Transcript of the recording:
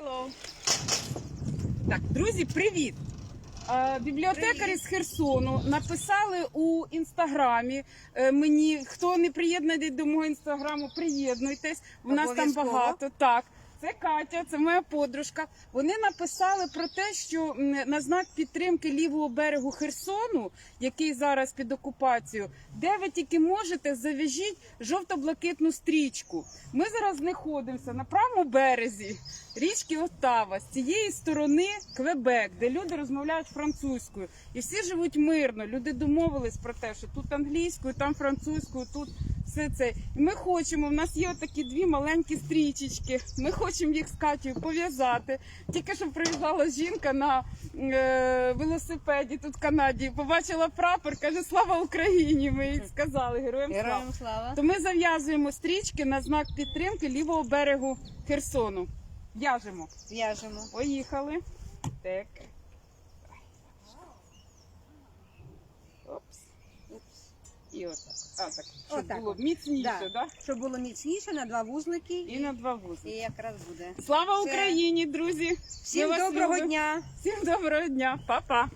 Hello. Так, друзі, привіт! Е, Бібліотекарі з Херсону написали у інстаграмі е, мені, хто не приєднаний до мого інстаграму, приєднуйтесь. У нас там Обов'язково. багато. Так. Це Катя, це моя подружка. Вони написали про те, що на знак підтримки лівого берегу Херсону, який зараз під окупацією, де ви тільки можете, зав'яжіть жовто-блакитну стрічку. Ми зараз знаходимося на правому березі річки Отава, з цієї сторони Квебек, де люди розмовляють французькою, і всі живуть мирно. Люди домовились про те, що тут англійською, там французькою, тут все це. І ми хочемо. В нас є такі дві маленькі стрічечки. Ми хочемо їх з Катєю пов'язати. Тільки що приїжджала жінка на е, велосипеді тут в Канаді. Побачила прапор, каже Слава Україні! Ми їй сказали героям слава. Героям слава. То ми зав'язуємо стрічки на знак підтримки лівого берегу Херсону. В'яжемо. В'яжемо. Поїхали. Так. І отак. А, так. Щоб Отак було от. міцніше, Да. да? Щоб було міцніше на два вузлики І на два і якраз буде. Слава Все. Україні, друзі! Всім вас доброго любимо. дня! Всім доброго дня. Па-па.